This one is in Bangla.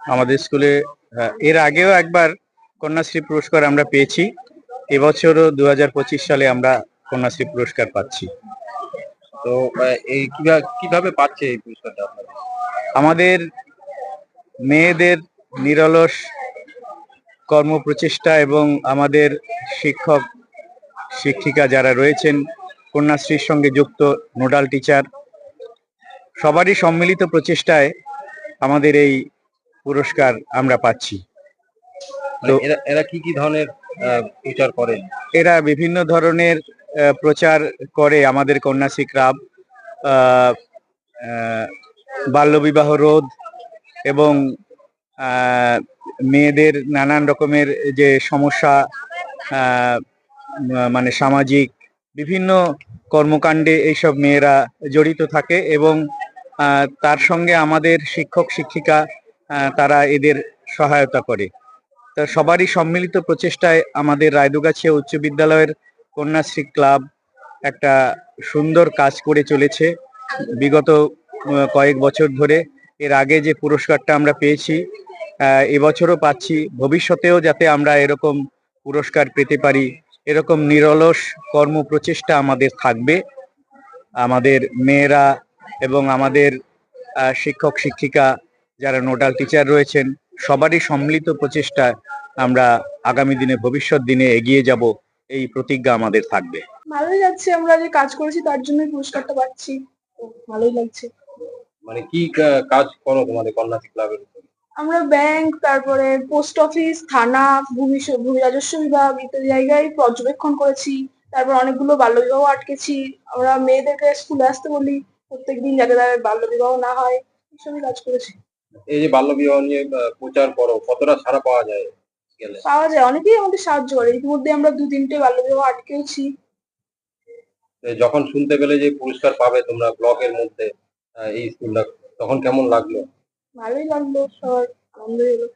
আমাদের স্কুলে এর আগেও একবার কন্যাশ্রী পুরস্কার আমরা পেয়েছি। এবছরও দু হাজার পঁচিশ সালে আমরা কন্যাশ্রী পুরস্কার পাচ্ছি। তো এই কীভাবে কীভাবে পাচ্ছে এই পুরস্কারটা আমাদের মেয়েদের নিরলস কর্মপ্রচেষ্টা এবং আমাদের শিক্ষক শিক্ষিকা যারা রয়েছেন কন্যাশ্রীর সঙ্গে যুক্ত নোডাল টিচার সবারই সম্মিলিত প্রচেষ্টায় আমাদের এই পুরস্কার আমরা পাচ্ছি। মানে এরা এরা কি কি ধরনের প্রচার করেন এরা বিভিন্ন ধরনের প্রচার করে আমাদের কন্যাশ্রী ক্লাব বাল্যবিবাহ রোধ এবং মেয়েদের নানান রকমের যে সমস্যা মানে সামাজিক বিভিন্ন কর্মকাণ্ডে এইসব মেয়েরা জড়িত থাকে এবং তার সঙ্গে আমাদের শিক্ষক শিক্ষিকা তারা এদের সহায়তা করে। তা সবারই সম্মিলিত প্রচেষ্টায় আমাদের রায়দুগাছিয়া উচ্চ বিদ্যালয়ের কন্যাশ্রী ক্লাব একটা সুন্দর কাজ করে চলেছে। বিগত কয়েক বছর ধরে এর আগে যে পুরস্কারটা আমরা পেয়েছি এবছরও পাচ্ছি। ভবিষ্যতেও যাতে আমরা এরকম পুরস্কার পেতে পারি, এরকম নিরলস কর্ম প্রচেষ্টা আমাদের থাকবে। আমাদের মেয়েরা এবং আমাদের শিক্ষক, শিক্ষিকা যারা নোডাল টিচার রয়েছেন সবারই সম্মিলিত প্রচেষ্টা আমরা আগামী দিনে ভবিষ্যৎ দিনে এগিয়ে যাব এই প্রতিজ্ঞা আমাদের থাকবে। ভালোই লাগছে আমরা যে কাজ করেছি তার জন্যই পুরস্কারটা পাচ্ছি। ভালোই লাগছে। মানে কি কাজ করো তোমাদের কন্যাশ্রী ক্লাবের আমরা ব্যাংক তারপরে পোস্ট অফিস থানা ভূমি ভূমি রাজস্ব বিভাগ ইত্যাদি জায়গায় পর্যবেক্ষণ করেছি। তারপর অনেকগুলো বাল্যবিবাহ আটকেছি। আমরা মেয়েদেরকে স্কুলে আসতে বলি প্রত্যেকদিন যাতে তাদের বাল্যবিবাহ না হয় এইসবই কাজ করেছি। এই যে বাল্য বিবাহ নিয়ে প্রচার করো কতটা সারা পাওয়া যায় পাওয়া যায় অনেকেই আমাদের সাহায্য করে। ইতিমধ্যে আমরা দু তিনটে বাল্যবিবাহ আটকেওছি আটকেছি। যখন শুনতে পেলে যে পুরস্কার পাবে তোমরা ব্লকের মধ্যে এই স্কুলটা তখন কেমন লাগল? ভালোই লাগল সবার আনন্দ হলো